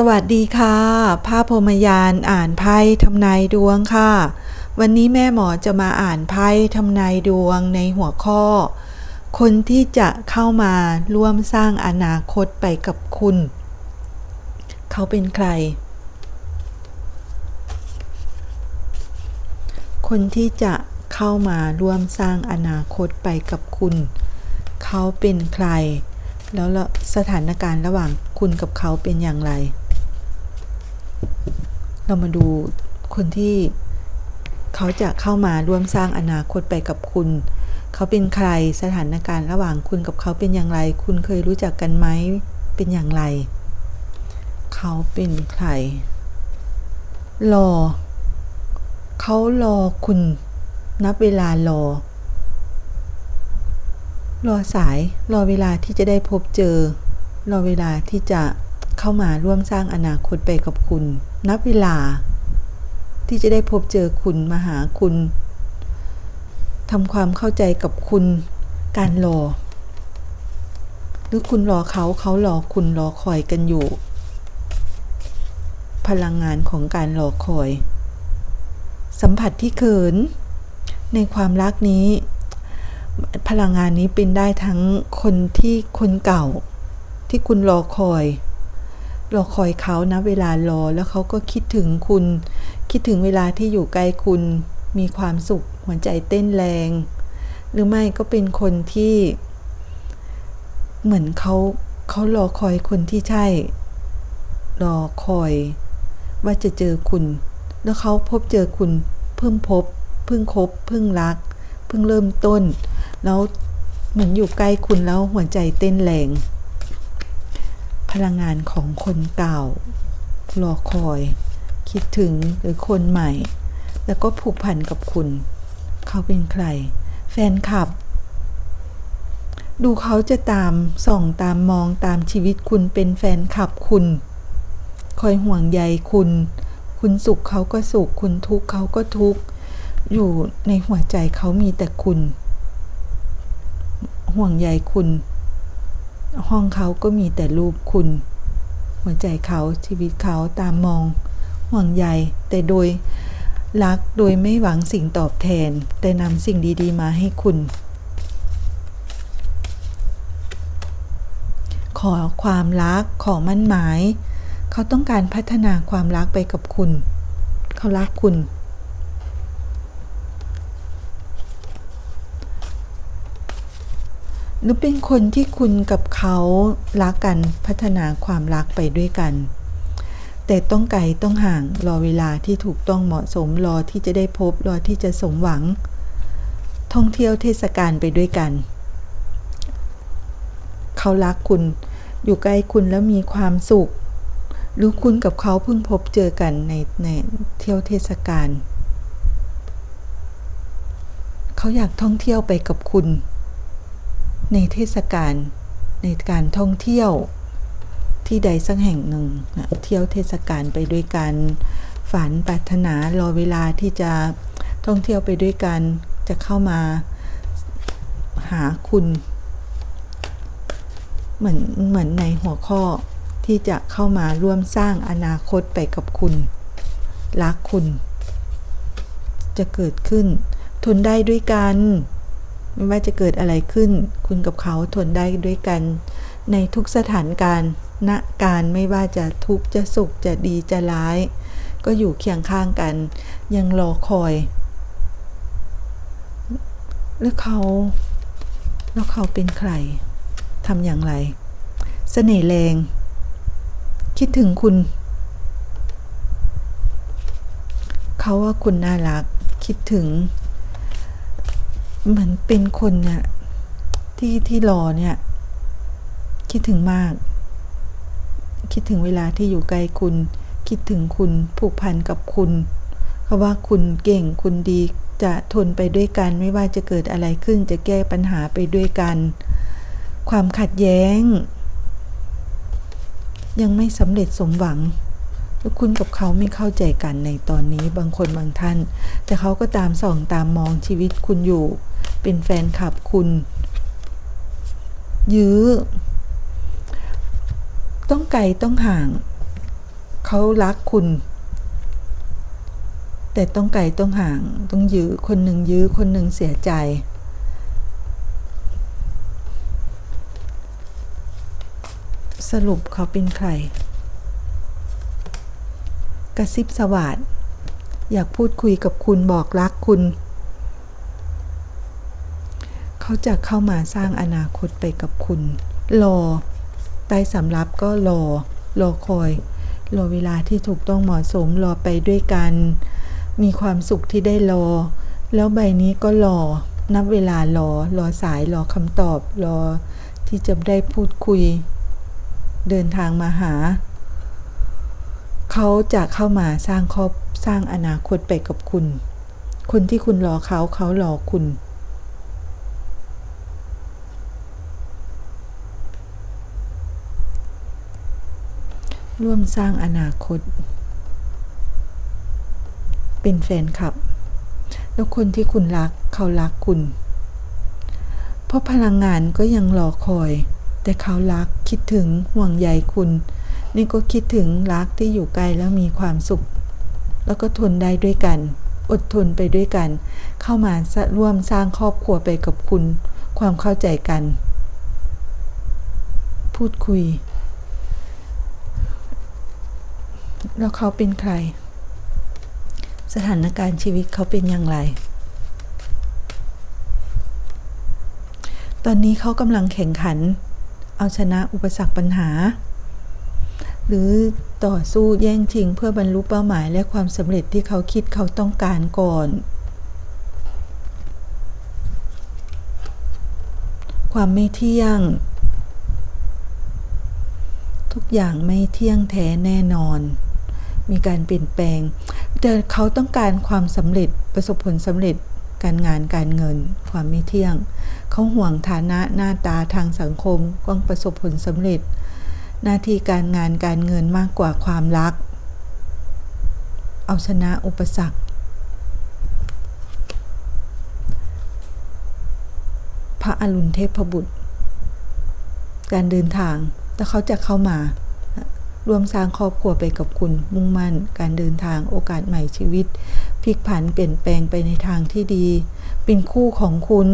สวัสดีค่ะ ภาพพรหมยานอ่านไพ่ทำนายดวงค่ะ วันนี้แม่หมอจะมาอ่านไพ่ทำนายดวงในหัวข้อ คนที่จะเข้ามาร่วมสร้างอนาคตไปกับคุณ เขาเป็นใคร คนที่จะเข้ามาร่วมสร้างอนาคตไปกับคุณ เขาเป็นใคร แล้วสถานการณ์ระหว่างคุณกับเขาเป็นอย่างไร เรามาดูคนที่เขาจะเข้ามาร่วมสร้างอนาคตไปกับคุณ เขาเป็นใครสถานการณ์ระหว่างคุณกับเขาเป็นอย่างไร คุณเคยรู้จักกันไหมเป็นอย่างไร เขาเป็นใคร รอ เขารอคุณนับเวลารอ รอสาย รอเวลาที่จะได้พบเจอ รอเวลาที่จะ เข้ามาร่วมสร้างอนาคตไปกับคุณ นับเวลา ที่จะได้พบเจอคุณมาหาคุณทำความเข้าใจกับคุณการรอ หรือคุณรอเขาเขารอคุณรอคอยกันอยู่ พลังงานของการรอคอย สัมผัสที่เขิน ในความรักนี้ พลังงานนี้เป็นได้ทั้งคนที่คนเก่า ที่คุณรอคอย รอคอยเขานะเวลารอแล้วเขาก็คิดถึงคุณ คิดถึงเวลาที่อยู่ใกล้คุณ มีความสุขหัวใจเต้นแรง หรือไม่ก็เป็นคนที่ เหมือนเขาเขารอคอยคนที่ใช่ รอคอย ว่าจะเจอคุณ แล้วเขาพบเจอคุณ เพิ่งพบ เพิ่งคบ เพิ่งรัก เพิ่งเริ่มต้น แล้วเหมือนอยู่ใกล้คุณแล้วหัวใจเต้นแรง พลังงานของคนเก่า รอคอย คิดถึงหรือคนใหม่ แล้วก็ผูกพันกับคุณ เขาเป็นใคร แฟนคลับ ดูเขาจะตามส่องตามมองตามชีวิตคุณเป็นแฟนคลับคุณ คอยห่วงใยคุณ คุณสุขเขาก็สุข คุณทุกข์เขาก็ทุกข์ อยู่ในหัวใจเขามีแต่คุณ ห่วงใยคุณ ห้องเขาก็มีแต่รูปคุณ หัวใจเขาชีวิตเขาตามมอง ห่วงใยแต่โดยรักโดยไม่หวังสิ่งตอบแทน แต่นำสิ่งดีๆ มาให้คุณ ขอความรักขอมั่นหมาย เขาต้องการพัฒนาความรักไปกับคุณ เขารักคุณ หรือเป็นคนที่คุณกับเขารักกันพัฒนาความรักไปด้วยกัน แต่ต้องไกลต้องห่างรอเวลาที่ถูกต้องเหมาะสมรอที่จะได้พบรอที่จะสมหวัง ท่องเที่ยวเทศกาลไปด้วยกัน เขารักคุณอยู่ใกล้คุณแล้วมีความสุข หรือคุณกับเขาเพิ่งพบเจอกันในในเที่ยวเทศกาลเขาอยากท่องเที่ยวไปกับคุณ ในเทศกาลในการท่องเที่ยวที่ใดสักแห่งหนึ่งนะเที่ยวเทศกาลไปด้วยกันฝันปรารถนารอเวลาที่จะท่องเที่ยวไปด้วยกันจะเข้ามาหาคุณ เหมือนเหมือนในหัวข้อที่จะเข้ามาร่วมสร้างอนาคตไปกับคุณ รักคุณ จะเกิดขึ้น ทนได้ด้วยกัน ไม่ว่าจะเกิดอะไรขึ้น คุณกับเขาทนได้ด้วยกัน ในทุกสถานการณ์ณการไม่ว่าจะทุกข์จะสุขจะดีจะร้าย ก็อยู่เคียงข้างกัน ยังรอคอย แล้วเขาแล้วเขาเป็นใครทำอย่างไรเสน่ห์แรง คิดถึงคุณ เขาว่าคุณน่ารัก คิดถึง เหมือนเป็นคนเนี่ยที่ที่รอเนี่ย คิดถึงมาก คิดถึงเวลาที่อยู่ใกล้คุณ คิดถึงคุณผูกพันกับคุณเพราะว่าคุณเก่งคุณดีจะทนไปด้วยกันไม่ว่าจะเกิดอะไรขึ้นจะแก้ปัญหาไปด้วยกัน ความขัดแย้ง ยังไม่สำเร็จสมหวัง แล้วคุณกับเขาไม่เข้าใจกันในตอนนี้บางคนบางท่าน แต่เขาก็ตามส่องตามมองชีวิตคุณอยู่ เป็นแฟนคลับคุณ ยื้อ ต้องไกลต้องห่าง เขารักคุณ แต่ต้องไกลต้องห่าง ต้องยื้อคนหนึ่งยื้อคนหนึ่งเสียใจสรุปเขาเป็นใคร กระซิบสวาดอยากพูดคุยกับคุณบอกรักคุณ เขาจะเข้ามาสร้างอนาคตไปกับคุณ รอใต้สำรับก็รอ รอคอย รอเวลาที่ถูกต้องเหมาะสมรอไปด้วยกัน มีความสุขที่ได้รอ แล้วใบนี้ก็รอ นับเวลารอ รอสาย รอคำตอบ รอที่จะได้พูดคุย เดินทางมาหา เขาจะเข้ามาสร้างครอบสร้างอนาคตไปกับคุณ คนที่คุณรอเขาเขารอคุณ ร่วมสร้างอนาคต เป็นแฟนคลับ แล้วคนที่คุณรักเขารักคุณ เพราะพลังงานก็ยังรอคอย แต่เขารักคิดถึงห่วงใยคุณ นี่ก็คิดถึงรักที่อยู่ไกลแล้วมีความสุข แล้วก็ทนได้ด้วยกัน อดทนไปด้วยกัน เข้ามาร่วมสร้างครอบครัวไปกับคุณ ความเข้าใจกัน พูดคุย แล้วเขาเป็นใคร สถานการณ์ชีวิตเขาเป็นอย่างไร ตอนนี้เขากำลังแข่งขัน เอาชนะอุปสรรคปัญหา หรือต่อสู้แย่งชิงเพื่อบรรลุเป้าหมายและความสำเร็จที่เขาคิดเขาต้องการก่อน ความไม่เที่ยง ทุกอย่างไม่เที่ยงแท้แน่นอน มีการเปลี่ยนแปลง แต่เขาต้องการความสำเร็จประสบผลสำเร็จการงานการเงิน ความไม่เที่ยง เขาห่วงฐานะหน้าตาทางสังคมต้องประสบผลสำเร็จ หน้าที่การงานการเงินมากกว่าความรัก เอาชนะอุปสรรค พระอรุณเทพบุตร การเดินทางถ้าเขาจะเข้ามาร่วมสร้างครอบครัวไปกับคุณ มุ่งมั่น การเดินทางโอกาสใหม่ชีวิตพลิกผันเปลี่ยนแปลงไปในทางที่ดี เป็นคู่ของคุณ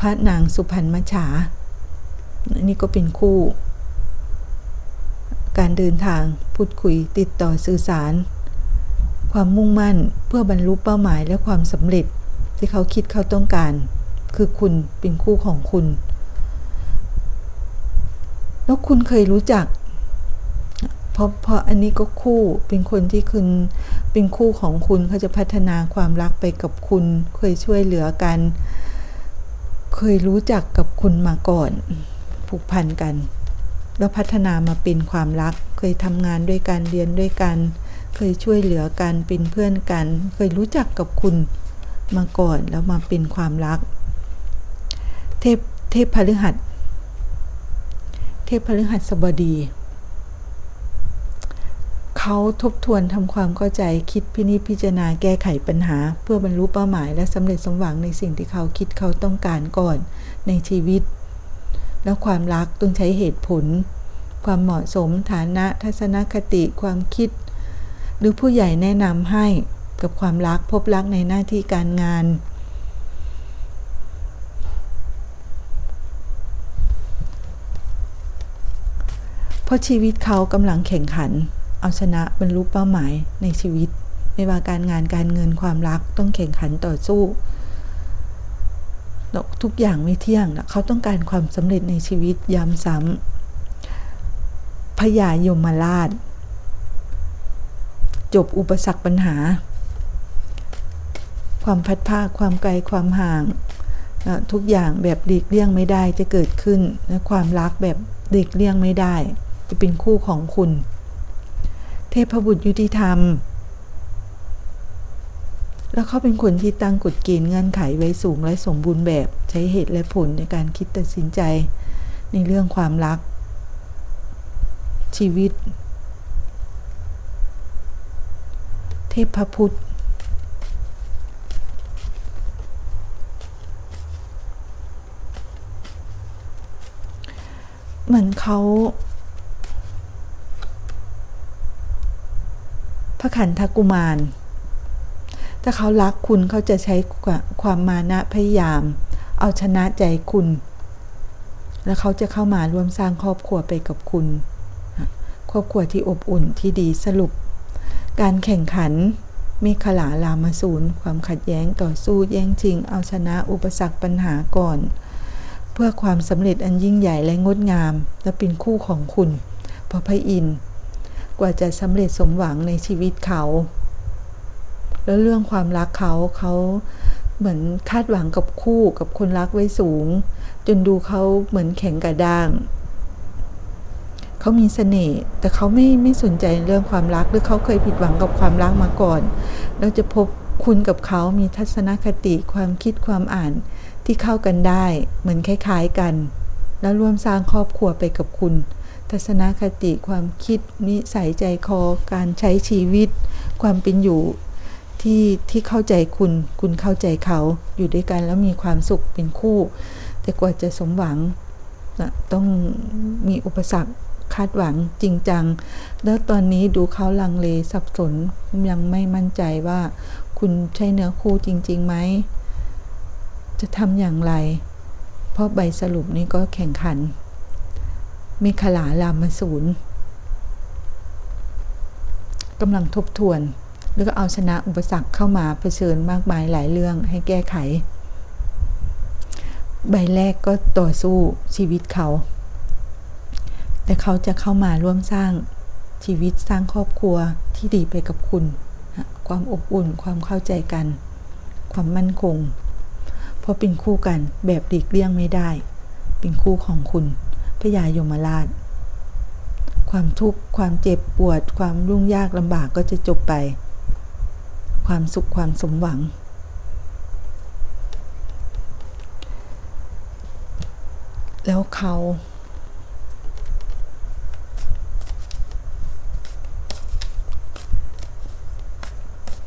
พระนางสุพรรณมัจฉานี่ก็เป็นคู่ การเดินทาง พูดคุยติดต่อสื่อสาร ความมุ่งมั่นเพื่อบรรลุเป้าหมายและความสำเร็จ ที่เขาคิดเขาต้องการ คือคุณเป็นคู่ของคุณ แล้วคุณเคยรู้จัก เพราะเพราะอันนี้ก็คู่เป็นคนที่คุณเป็นคู่ของคุณเขาจะพัฒนาความรักไปกับคุณ เคยช่วยเหลือกัน เคยรู้จักกับคุณมาก่อนผูกพันกัน แล้วพัฒนามาเป็นความรัก เคยทำงานด้วยกันเรียนด้วยกัน เคยช่วยเหลือกันเป็นเพื่อนกัน เคยรู้จักกับคุณมาก่อนแล้วมาเป็นความรัก เทพเทพพฤหัส เทพพฤหัสบดี เขาทบทวนทำความเข้าใจคิดพินิจพิจารณาแก้ไขปัญหา เพื่อบรรลุเป้าหมายและสำเร็จสมหวังในสิ่งที่เขาคิดเขาต้องการก่อนในชีวิต แล้วความรักต้องใช้เหตุผล ความเหมาะสมฐานะทัศนคติความคิด หรือผู้ใหญ่แนะนำให้กับความรักพบรักในหน้าที่การงาน เพราะชีวิตเขากำลังแข่งขัน เอาชนะบรรลุเป้าหมายในชีวิต ไม่ว่าการงานการเงินความรักต้องแข่งขันต่อสู้ ทุกอย่างไม่เที่ยงนะเขาต้องการความสำเร็จในชีวิตย้ำซ้ำพยายมราช จบอุปสรรคปัญหา ความพัดภาคความไกลความห่างนะทุกอย่างแบบเด็กเลี่ยงไม่ได้จะเกิดขึ้นนะความรักแบบเด็กเลี่ยงไม่ได้ จะเป็นคู่ของคุณ เทพบุตรยุติธรรม แล้วเขาเป็นคนที่ตั้งกฎเกณฑ์เงื่อนไขไว้สูงและสมบูรณ์แบบใช้เหตุและผลในการคิดตัดสินใจ ในเรื่องความรัก ชีวิต เทพพุทธเหมือนเขาพระขันธกุมาร ถ้าเขารักคุณเขาจะใช้ความมานะพยายาม เอาชนะใจคุณ แล้วเขาจะเข้ามาร่วมสร้างครอบครัวไปกับคุณ ครอบครัวที่อบอุ่นที่ดีสรุป การแข่งขันมีขลาลามาสูนความขัดแย้งต่อสู้แย่งชิง เอาชนะอุปสรรคปัญหาก่อน เพื่อความสำเร็จอันยิ่งใหญ่และงดงาม และเป็นคู่ของคุณ พระพระอินทร์กว่าจะสำเร็จสมหวังในชีวิตเขา แล้วเรื่องความรักเขาเขาเหมือนคาดหวังกับคู่กับคนรักไว้สูง จนดูเขาเหมือนแข็งกระด้างเขามีเสน่ห์แต่เขาไม่ไม่สนใจเรื่องความรักหรือเขาเคยผิดหวังกับความรักมาก่อน เราจะพบคุณกับเขามีทัศนคติความคิดความอ่านที่เข้ากันได้ เหมือนคล้ายๆกัน แล้วร่วมสร้างครอบครัวไปกับคุณ ทัศนคติความคิดนิสัยใจคอการใช้ชีวิต ความเป็นอยู่ ที่ที่เข้าใจคุณ คุณเข้าใจเขาอยู่ด้วยกันแล้วมีความสุขเป็นคู่ แต่กว่าจะสมหวังนะต้องมีอุปสรรคคาดหวังจริงจัง แล้วตอนนี้ดูเขาลังเลสับสนยังไม่มั่นใจว่า คุณใช่เนื้อคู่จริงๆไหม จะทำอย่างไร เพราะใบสรุปนี้ก็แข่งขันมีขลาลามสูนกำลังทบทวน แล้วก็เอาชนะอุปสรรคเข้ามาเผชิญมากมายหลายเรื่องให้แก้ไข ใบแรกก็ต่อสู้ชีวิตเขา แต่เขาจะเข้ามาร่วมสร้างชีวิตสร้างครอบครัวที่ดีไปกับคุณ ความอบอุ่นความเข้าใจกัน ความมั่นคง เพราะเป็นคู่กันแบบหลีกเลี่ยงไม่ได้ เป็นคู่ของคุณพระยายมราช ความทุกข์ความเจ็บปวด ความรุ่งยากลำบากก็จะจบไป ความสุขความสมหวัง แล้วเขา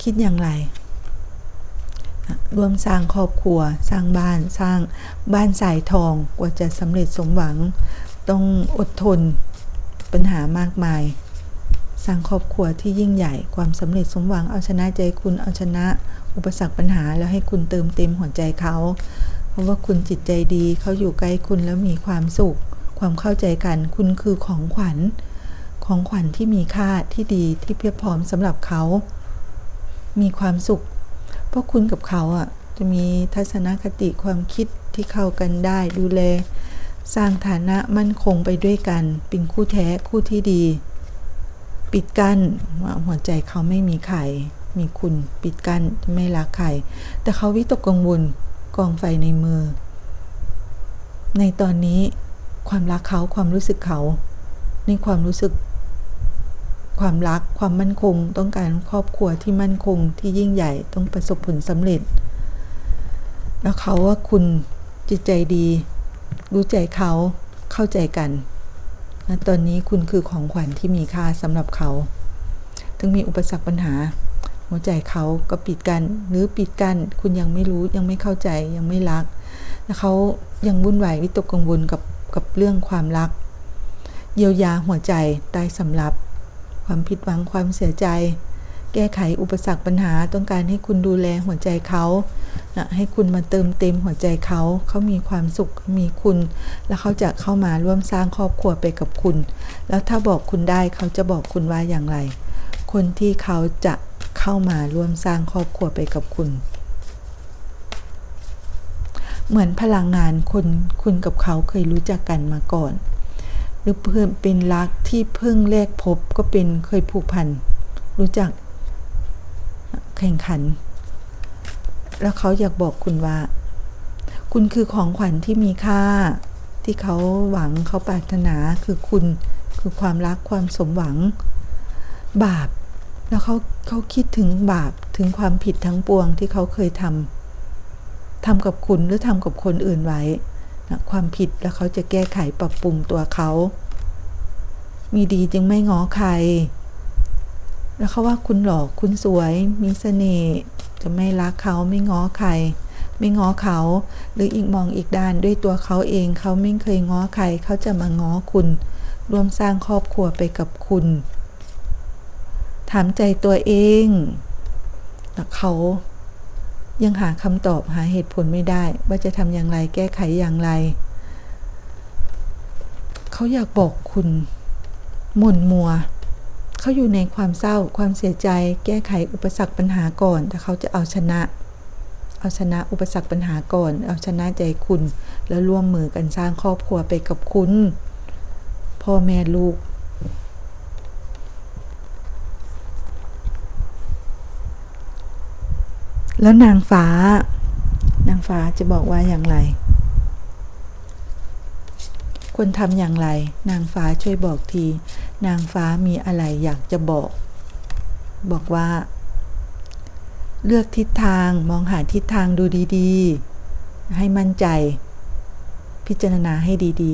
คิดอย่างไร รวมสร้างครอบครัว สร้างบ้าน สร้างบ้านสายทอง กว่าจะสำเร็จสมหวัง ต้องอดทน ปัญหามากมาย ร้างครอบครัวที่ยิ่งใหญ่ความสำเร็จสมหวังเอาชนะใจคุณเอาชนะ อุปสรรคปัญหาแล้วให้คุณเติมเต็มหัวใจเขา เพราะว่าคุณจิตใจดีเขาอยู่ใกล้คุณแล้วมีความสุข ความเข้าใจกันคุณคือของขวัญ ของขวัญที่มีค่าที่ดีที่เพียบพร้อมสำหรับเขา มีความสุข เพราะคุณกับเขาอะจะมีทัศนคติความคิดที่เข้ากันได้ดูแล สร้างฐานะมั่นคงไปด้วยกัน เป็นคู่แท้คู่ที่ดี ปิดกั้นว่าหัวใจเขาไม่มีใครมีคุณปิดกั้นไม่รักใคร แต่เขาวิตกกังวลกองไฟในมือ ในตอนนี้ความรักเขาความรู้สึกเขา ในความรู้สึก ความรักความมั่นคง ต้องการครอบครัวที่มั่นคงที่ยิ่งใหญ่ต้องประสบผลสำเร็จ แล้วเขาว่าคุณจิตใจดี รู้ใจเขาเข้าใจกัน และตอนนี้คุณคือของขวัญที่มีค่าสำหรับเขา ถึงมีอุปสรรคปัญหา หัวใจเขาก็ปิดกันหรือปิดกันคุณยังไม่รู้ยังไม่เข้าใจยังไม่รักแล้วเขายังวุ่นวายวิตกกังวลกับกับเรื่องความรัก เยียวยาหัวใจใต้สำรับ ความผิดหวังความเสียใจ แก้ไขอุปสรรคปัญหาต้องการให้คุณดูแลหัวใจเขา นะให้คุณมาเติมเต็มหัวใจเขาเขามีความสุขมีคุณ แล้วเขาจะเข้ามาร่วมสร้างครอบครัวไปกับคุณ แล้วถ้าบอกคุณได้เขาจะบอกคุณว่าอย่างไร คนที่เขาจะเข้ามาร่วมสร้างครอบครัวไปกับคุณ เหมือนพลังงานคนคุณกับเขาเคยรู้จักกันมาก่อน หรือเพื่อนเป็นรักที่เพิ่งแรกพบก็เป็นเคยผูกพันรู้จักแข่งขัน แล้วเขาอยากบอกคุณว่า คุณคือของขวัญที่มีค่า ที่เขาหวังเขาปรารถนาคือคุณคือความรักความสมหวัง บาป แล้วเขาเขาคิดถึงบาปถึงความผิดทั้งปวงที่เขาเคยทำทำกับคุณหรือทำกับคนอื่นไว้นะความผิดแล้วเขาจะแก้ไขปรับปรุงตัวเขา มีดีจึงไม่ง้อใคร แล้วเขาว่าคุณหลอกคุณสวย มีเสน่ห์ จะไม่รักเขาไม่ง้อใคร ไม่ง้อเขา หรืออีกมองอีกด้านด้วยตัวเขาเองเขาไม่เคยง้อใครเขาจะมาง้อคุณ ร่วมสร้างครอบครัวไปกับคุณ ถามใจตัวเองแต่เขายังหาคำตอบหาเหตุผลไม่ได้ ว่าจะทำอย่างไรแก้ไขอย่างไร เขาอยากบอกคุณ หม่นมัว เขาอยู่ในความเศร้าความเสียใจ แก้ไขอุปสรรคปัญหาก่อน แต่เขาจะเอาชนะ เอาชนะอุปสรรคปัญหาก่อน เอาชนะใจคุณ แล้วร่วมมือกันสร้างครอบครัวไปกับคุณ พ่อแม่ลูกแล้วนางฟ้า นางฟ้าจะบอกว่าอย่างไร ควรทำอย่างไร นางฟ้าช่วยบอกที นางฟ้ามีอะไรอยากจะบอก บอกว่า เลือกทิศทางมองหาทิศทางดูดีๆ ให้มั่นใจ พิจารณาให้ดี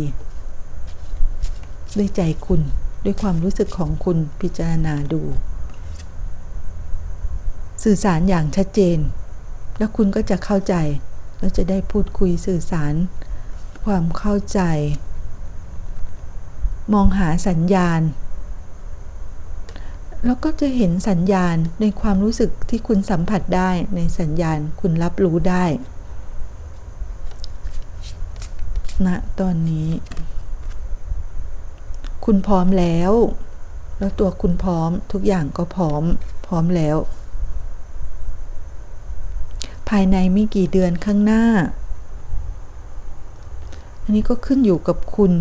ๆ ด้วยใจคุณด้วยความรู้สึกของคุณพิจารณาดู สื่อสารอย่างชัดเจน แล้วคุณก็จะเข้าใจ แล้วจะได้พูดคุยสื่อสาร ความเข้าใจ มองหาสัญญาณ แล้วก็จะเห็นสัญญาณในความรู้สึกที่คุณสัมผัสได้ในสัญญาณคุณรับรู้ได้ณนะตอนนี้ คุณพร้อมแล้ว แล้วตัวคุณพร้อมทุกอย่างก็พร้อม พร้อมแล้ว ภายในไม่กี่เดือนข้างหน้า อันนี้ก็ขึ้นอยู่กับคุณ